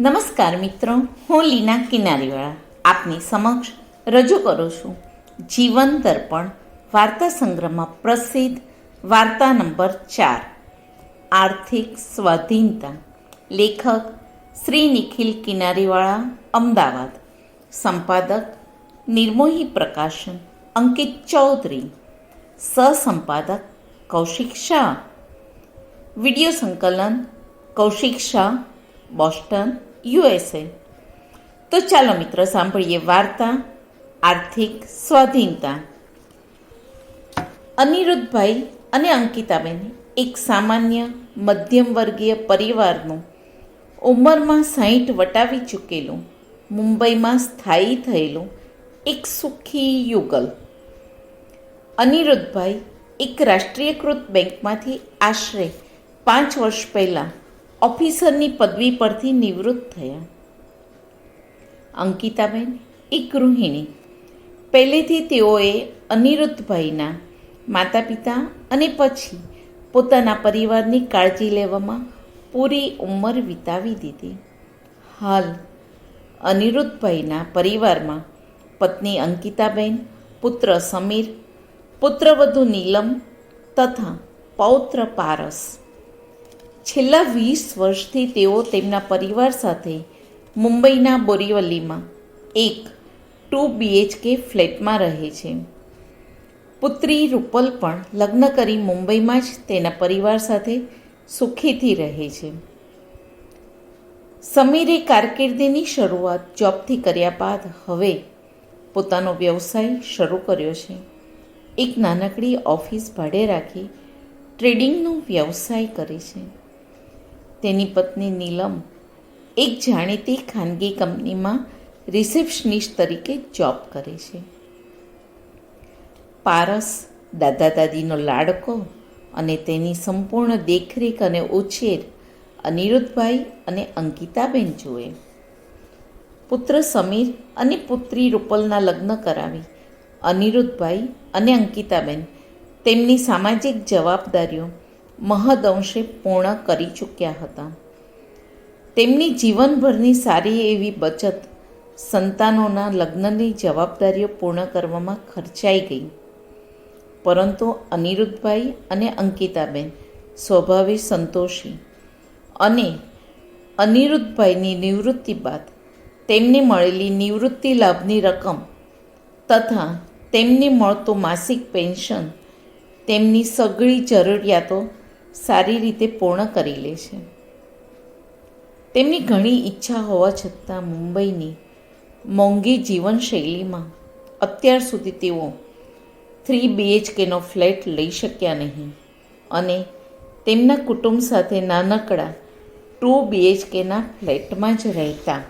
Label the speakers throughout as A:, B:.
A: નમસ્કાર મિત્રો, હું લીના કિનારીવાળા. આપની સમક્ષ રજૂ કરું છું જીવન દર્પણ વાર્તા સંગ્રહમાં પ્રસિદ્ધ વાર્તા નંબર ચાર. આર્થિક સ્વાધીનતા. લેખક શ્રી નિખિલ કિનારીવાળા, અમદાવાદ. સંપાદક નિર્મોહી પ્રકાશન, અંકિત ચૌધરી. સહસંપાદક કૌશિક શાહ. વીડિયો સંકલન કૌશિક શાહ, બોસ્ટન યુએસએ. તો ચાલો મિત્રો, સાંભળીએ વાર્તા, આર્થિક સ્વાધીનતા. અનિરુદ્ધભાઈ અને અંકિતાબેન એક સામાન્ય મધ્યમ વર્ગીય પરિવારનું ઉંમરમાં સાહીઠ વટાવી ચૂકેલું, મુંબઈમાં સ્થાયી થયેલું એક સુખી યુગલ. અનિરુદ્ધભાઈ એક રાષ્ટ્રીયકૃત બેંકમાંથી આશરે પાંચ વર્ષ પહેલાં ઓફિસરની પદવી પરથી નિવૃત્ત થયા. અંકિતાબેન, એક ગૃહિણી. પહેલેથી તેઓએ અનિરુદ્ધભાઈના માતા પિતા અને પછી પોતાના પરિવારની કાળજી લેવામાં પૂરી ઉંમર વિતાવી દીધી. હાલ અનિરુદ્ધભાઈના પરિવારમાં પત્ની અંકિતાબેન, પુત્ર સમીર, પુત્રવધુ નીલમ તથા પૌત્ર પારસ છેલ્લા વીસ વર્ષથી તેઓ તેમના પરિવાર સાથે મુંબઈના બોરીવલીમાં એક ટુ બીએચકે ફ્લેટમાં રહે છે. પુત્રી રૂપલ પણ લગ્ન કરી મુંબઈમાં જ તેના પરિવાર સાથે સુખીથી રહે છે. સમીરે કારકિર્દીની શરૂઆત જોબથી કર્યા બાદ હવે પોતાનો વ્યવસાય શરૂ કર્યો છે. એક નાનકડી ઓફિસ ભાડે રાખી ટ્રેડિંગનો વ્યવસાય કરે છે. તેની પત્ની નીલમ એક જાણીતી ખાનગી કંપનીમાં રિસેપ્શનિસ્ટ તરીકે જોબ કરે છે. પારસ દાદા દાદીનો લાડકો અને તેની સંપૂર્ણ દેખરેખ અને ઉછેર અનિરુદ્ધભાઈ અને અંકિતાબેન જુએ. પુત્ર સમીર અને પુત્રી રૂપલના લગ્ન કરાવી અનિરુદ્ધભાઈ અને અંકિતાબેન તેમની સામાજિક જવાબદારીઓ મહદઅંશે પૂર્ણ કરી ચૂક્યા હતા. તેમની જીવનભરની સારી એવી બચત સંતાનોના લગ્નની જવાબદારીઓ પૂર્ણ કરવામાં ખર્ચાઈ ગઈ. પરંતુ અનિરુદ્ધભાઈ અને અંકિતાબેન સ્વભાવે સંતોષી અને અનિરુદ્ધભાઈની નિવૃત્તિ બાદ તેમને મળેલી નિવૃત્તિ લાભની રકમ તથા તેમને મળતું માસિક પેન્શન તેમની સઘળી જરૂરિયાતો સારી રીતે પૂર્ણ કરી લે છે. તેમની ઘણી ઈચ્છા હોવા છતાં મુંબઈની મોંઘી જીવનશૈલીમાં અત્યાર સુધી તેઓ થ્રી બીએચકેનો ફ્લેટ લઈ શક્યા નહીં અને તેમના કુટુંબ સાથે નાનકડા ટુ બીએચકેના ફ્લેટમાં જ રહેતા.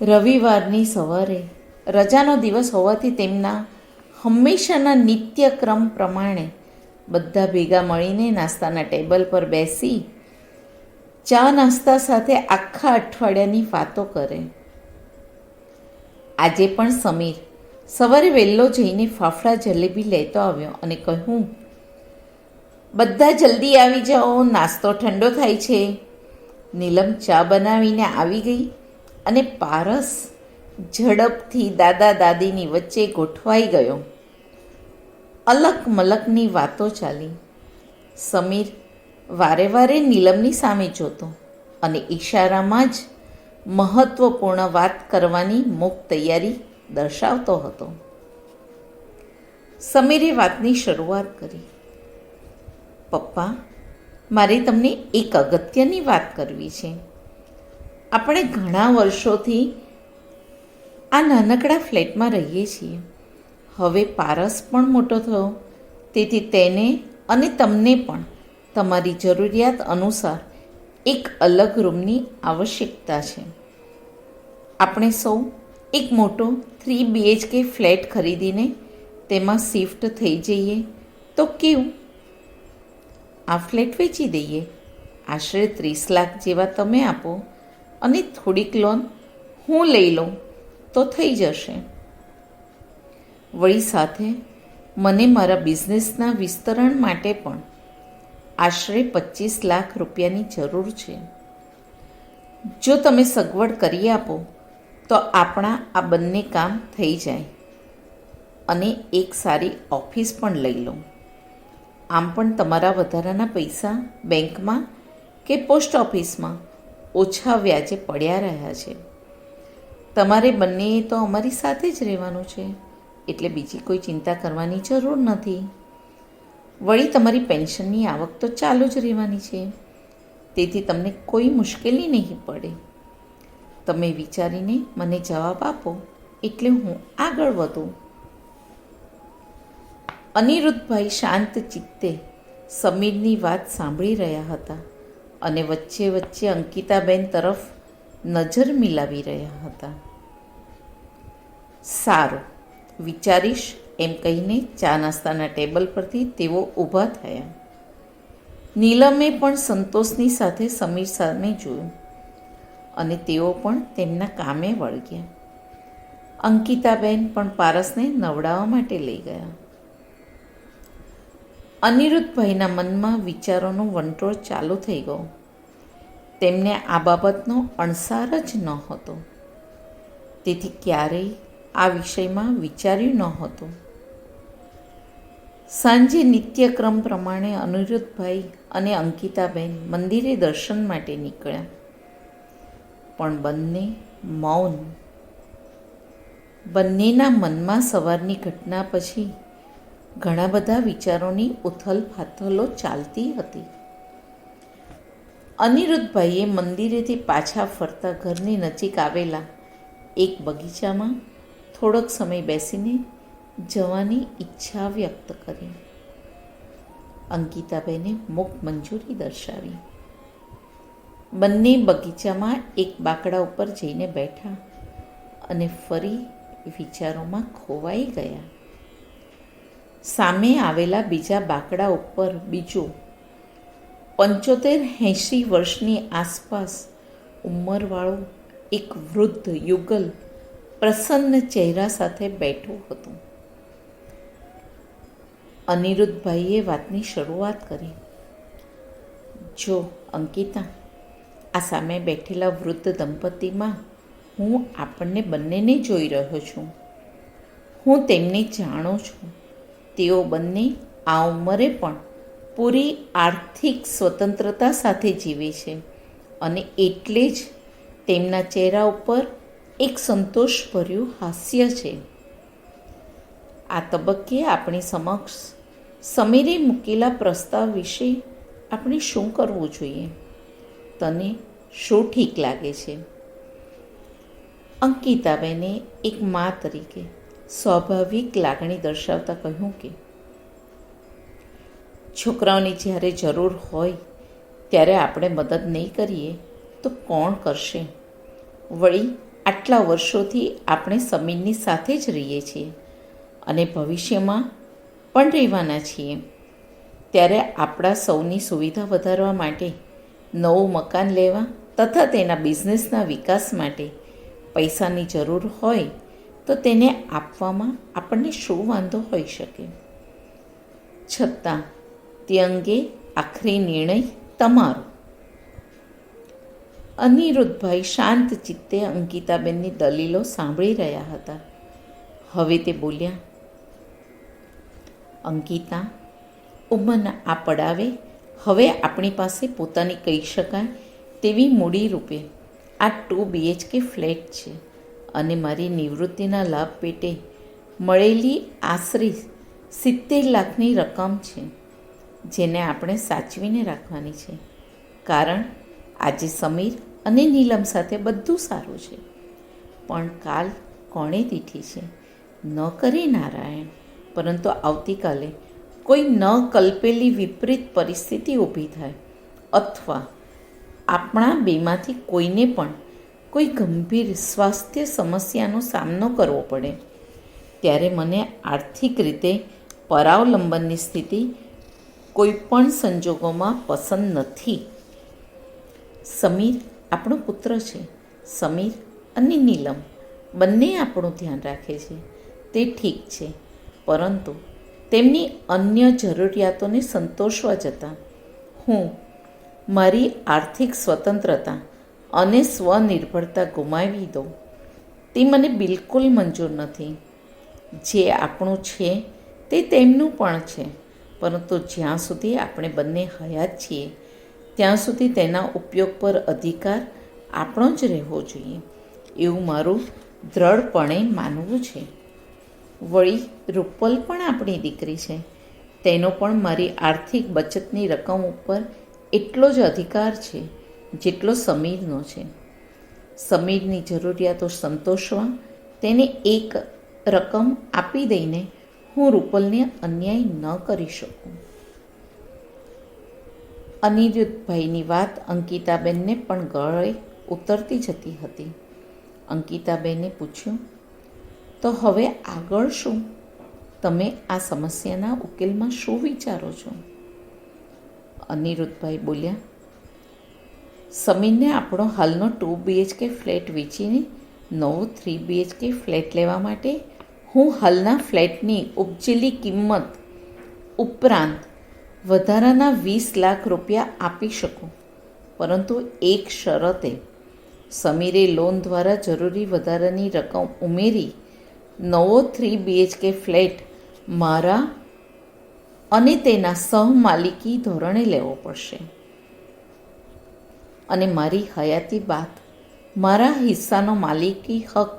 A: રવિવારની સવારે રજાનો દિવસ હોવાથી તેમના હંમેશાના નિત્યક્રમ પ્રમાણે બધા ભેગા મળીને નાસ્તાના ટેબલ પર બેસી ચા નાસ્તા સાથે આખા અઠવાડિયાની વાતો કરે. આજે પણ સમીર સવારે વહેલો જઈને ફાફડા જલેબી લેતો આવ્યો અને કહ્યું, બધા જલ્દી આવી જાઓ, નાસ્તો ઠંડો થાય છે. નીલમ ચા બનાવીને આવી ગઈ અને પારસ ઝડપથી દાદા દાદીની વચ્ચે ગોઠવાઈ ગયો. અલક મલકની વાતો ચાલી. સમીર વારે વારે નીલમની સામે જોતો અને ઈશારામાં જ મહત્વપૂર્ણ વાત કરવાની મુખ તૈયારી દર્શાવતો હતો. સમીરે વાતની શરૂઆત કરી. પપ્પા, મારે તમને એક અગત્યની વાત કરવી છે. આપણે ઘણા વર્ષોથી આ નાનકડા ફ્લેટમાં રહીએ છીએ. હવે પારસ પણ મોટો થયો. તેથી તેને અને તમને પણ તમારી જરૂરિયાત અનુસાર એક અલગ રૂમની આવશ્યકતા છે. આપણે સૌ એક મોટો થ્રી બીએચકે ફ્લેટ ખરીદીને તેમાં શિફ્ટ થઈ જઈએ તો કેવું? આ ફ્લેટ વેચી દઈએ. આશરે ત્રીસ લાખ જેવા તમે આપો અને થોડીક લોન હું લઈ લઉં તો થઈ જશે. વળી સાથે મને મારા બિઝનેસના વિસ્તરણ માટે પણ આશરે પચીસ લાખ રૂપિયાની જરૂર છે. જો તમે સગવડ કરી આપો, તો આપણા આ બંને કામ થઈ જાય અને એક સારી ઓફિસ પણ લઈ લો. આમ પણ તમારા વધારાના પૈસા બેંકમાં કે પોસ્ટ ઓફિસમાં ઓછા વ્યાજે પડ્યા રહ્યા છે. તમારે બંનેએ તો અમારી સાથે જ રહેવાનું છે. એટલે બીજી કોઈ ચિંતા કરવાની જરૂર નથી. વળી તમારી પેન્શનની આવક તો ચાલુ જ રહેવાની છે. તેથી તમને કોઈ મુશ્કેલી નહીં પડે. તમે વિચારીને મને જવાબ આપો, એટલે હું આગળ વધું. અનિરુદ્ધભાઈ શાંત ચિત્તે સમીરની વાત સાંભળી રહ્યા હતા અને વચ્ચે વચ્ચે અંકિતાબેન તરફ નજર મિલાવી રહ્યા હતા. સારું વિચારીશ એમ કહીને ચા નાસ્તાના ટેબલ પરથી તેઓ ઊભા થયા. નીલમે પણ સંતોષની સાથે સમીર સામે જોયું અને તેઓ પણ તેમના કામે વળગ્યા. અંકિતાબેન પણ પારસને નવડાવવા માટે લઈ ગયા. અનિરુદ્ધભાઈના મનમાં વિચારોનો વંટોળ ચાલુ થઈ ગયો. તેમને આ બાબતનો અણસાર જ ન હતો તેથી ક્યારેય આ વિષયમાં વિચાર્યું ન હતું સાંજે નિત્યક્રમ પ્રમાણે અનિરુદ્ધભાઈ અને અંકિતાબેન મંદિરે દર્શન માટે નીકળ્યા. પણ બંને મૌન. બંનેના મનમાં સવારની ઘટના પછી ઘણા બધા વિચારોની ઉથલ ફાથલો ચાલતી હતી. અનિરુદ્ધભાઈએ મંદિરેથી પાછા ફરતા ઘરની નજીક આવેલા એક બગીચામાં થોડોક સમય બેસીને જવાની ઈચ્છા વ્યક્ત કરી. અંકિતાબેને મુખ મંજૂરી દર્શાવી. બંને બગીચામાં એક બાકડા ઉપર જઈને બેઠા અને ફરી વિચારોમાં ખોવાઈ ગયા. સામે આવેલા બીજા બાકડા ઉપર બીજો પંચોતેર એંશી વર્ષની આસપાસ ઉંમરવાળું એક વૃદ્ધ યુગલ પ્રસન્ન ચહેરા સાથે બેઠું હતું. અનિરુદ્ધભાઈએ વાતની શરૂઆત કરી. જો, અંકિતા, આ સામે બેઠેલા વૃદ્ધ દંપતીમાં હું આપણને બંનેને જોઈ રહ્યો છું. હું તેમને જાણું છું. તેઓ બંને આ ઉંમરે પણ પૂરી આર્થિક સ્વતંત્રતા સાથે જીવે છે અને એટલે જ તેમના ચહેરા ઉપર એક સંતોષભર્યું હાસ્ય છે. આ તબક્કે આપણી સમક્ષ સમીરે મૂકેલા પ્રસ્તાવ વિશે આપણે શું કરવું જોઈએ? તને શું ઠીક લાગે છે? અંકિતાબેને એક મા તરીકે સ્વાભાવિક લાગણી દર્શાવતા કહ્યું કે, છોકરાઓની જ્યારે જરૂર હોય, ત્યારે આપણે મદદ નહીં કરીએ તો કોણ કરશે? વળી આટલા વર્ષોથી આપણે સમીરની સાથે જ રહીએ છીએ અને ભવિષ્યમાં પણ રહેવાના છીએ. ત્યારે આપણા સૌની સુવિધા વધારવા માટે, નવું મકાન લેવા તથા તેના બિઝનેસના વિકાસ માટે પૈસાની જરૂર હોય તો તેને આપવામાં આપણને શું વાંધો હોઈ શકે? છતાં, તે અંગે આખરી નિર્ણય તમારો. અનિરુદ્ધભાઈ શાંત ચિત્તે અંકિતાબેનની દલીલો સાંભળી રહ્યા હતા. હવે તે બોલ્યા, અંકિતા ઉંમરના આ પડાવે, હવે આપણી પાસે પોતાની કહી શકાય તેવી મૂડી રૂપે. આ ટુ બીએચકે ફ્લેટ છે અને મારી નિવૃત્તિના લાભ પેટે મળેલી આશરે સિત્તેર લાખની રકમ છે, જેને આપણે સાચવીને રાખવાની છે. કારણ, આજે સમીર અને નીલમ સાથે બધું સારું છે. પણ કાલ કોણે તિથિ છે? ન કરે નારાયણ. પરંતુ આવતીકાલે કોઈ ન કલ્પેલી વિપરીત પરિસ્થિતિ ઊભી થાય. અથવા આપણા બેમાંથી કોઈને પણ કોઈ ગંભીર સ્વાસ્થ્ય સમસ્યાનો સામનો કરવો પડે. ત્યારે મને આર્થિક રીતે પરાવલંબનની સ્થિતિ કોઈ પણ સંજોગોમાં પસંદ નથી. સમીર આપણો પુત્ર છે, સમીર અને નીલમ. બંને આપણું ધ્યાન રાખે છે. તે ઠીક છે, પરંતુ તેમની અન્ય જરૂરિયાતોને સંતોષવા જતાં હું મારી આર્થિક સ્વતંત્રતા અને સ્વનિર્ભરતા ગુમાવી દઉં. તે મને બિલકુલ મંજૂર નથી. જે આપણું છે, તે તેમનું પણ છે, પરંતુ જ્યાં સુધી આપણે બંને હયાત છીએ ત્યાં સુધી તેના ઉપયોગ પર અધિકાર આપણો જ રહેવો જોઈએ, એવું મારું દ્રઢપણે માનવું છે. વળી રૂપલ પણ આપણી દીકરી છે. તેનો પણ મારી આર્થિક બચતની રકમ ઉપર એટલો જ અધિકાર છે, જેટલો સમીરનો છે. સમીરની જરૂરિયાતો સંતોષવા તેને એક રકમ આપી દઈને હું રૂપલને અન્યાય ન કરી શકું. અનિરુદ્ધભાઈની વાત અંકિતાબેનને પણ ગળે ઉતરતી જતી હતી. અંકિતાબેને પૂછ્યું, તો હવે આગળ શું? તમે આ સમસ્યાના ઉકેલમાં શું વિચારો છો? અનિરુદ્ધભાઈ બોલ્યા, સમીરને આપણો હાલનો ટુ બીએચકે ફ્લેટ વેચીને નવો થ્રી બીએચકે ફ્લેટ લેવા માટે હું હાલના ફ્લેટની ઉપજેલી કિંમત ઉપરાંત વધારાના વીસ લાખ રૂપિયા આપી શકું. પરંતુ એક શરતે, સમીરે લોન દ્વારા જરૂરી વધારાની રકમ ઉમેરી નવો થ્રી બીએચકે ફ્લેટ મારા અને તેના સહમાલિકી ધોરણે લેવો પડશે. અને મારી હયાતી બાદ મારા હિસ્સાનો માલિકી હક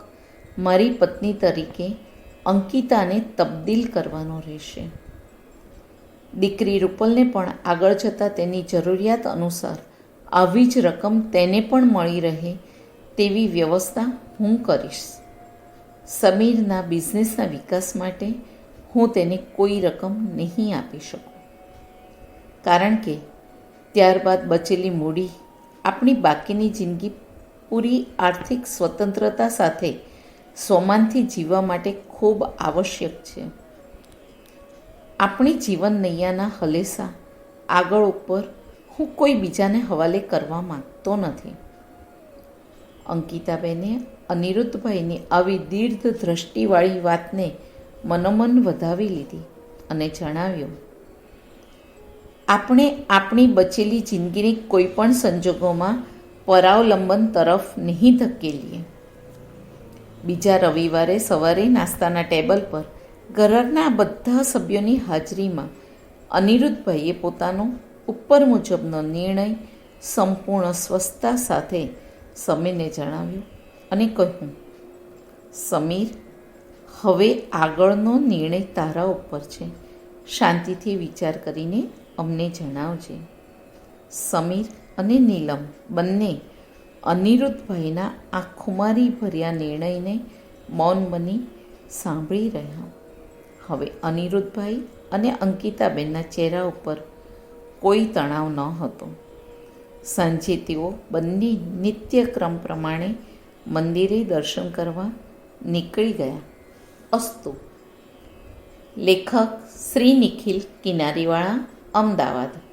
A: મારી પત્ની તરીકે અંકિતાને તબદીલ કરવાનો રહેશે. દીકરી રૂપલને પણ આગળ જતાં તેની જરૂરિયાત અનુસાર આવી જ રકમ તેને પણ મળી રહે તેવી વ્યવસ્થા હું કરીશ. સમીરના બિઝનેસના વિકાસ માટે હું તેને કોઈ રકમ નહીં આપી શકું. કારણ કે ત્યારબાદ બચેલી મૂડી આપણી બાકીની જિંદગી પૂરી આર્થિક સ્વતંત્રતા સાથે સોમાનથી જીવવા માટે ખૂબ આવશ્યક છે. આપણી જીવન નૈયાના હલેસા આગળ ઉપર હું કોઈ બીજાને હવાલે કરવા માંગતો નથી. અંકિતાબેને અનિરુદ્ધભાઈની આવી દીર્ઘ દ્રષ્ટિવાળી વાતને મનોમન વધાવી લીધી અને જણાવ્યું, આપણે આપણી બચેલી જિંદગીની કોઈ પણ સંજોગોમાં પરાવલંબન તરફ નહીં ધકેલીએ. બીજા રવિવારે સવારે નાસ્તાના ટેબલ પર ઘરના બધા સભ્યોની હાજરીમાં અનિરુદ્ધભાઈએ પોતાનો ઉપર મુજબનો નિર્ણય સંપૂર્ણ સ્વસ્થતા સાથે સમીરને જણાવ્યું અને કહ્યું, સમીર, હવે આગળનો નિર્ણય તારા ઉપર છે. શાંતિથી વિચાર કરીને અમને જણાવજે. સમીર અને નીલમ બંને અનિરુદ્ધભાઈના આ ખુમારી ભર્યા નિર્ણયને મૌન બની સાંભળી રહ્યા. હવે અનિરુદ્ધભાઈ અને અંકિતાબેનના ચહેરા ઉપર કોઈ તણાવ ન હતો. સાંજે તેઓ બંને નિત્યક્રમ પ્રમાણે મંદિરે દર્શન કરવા નીકળી ગયા. અસ્તુ. લેખક શ્રી નિખિલ કિનારીવાળા, અમદાવાદ.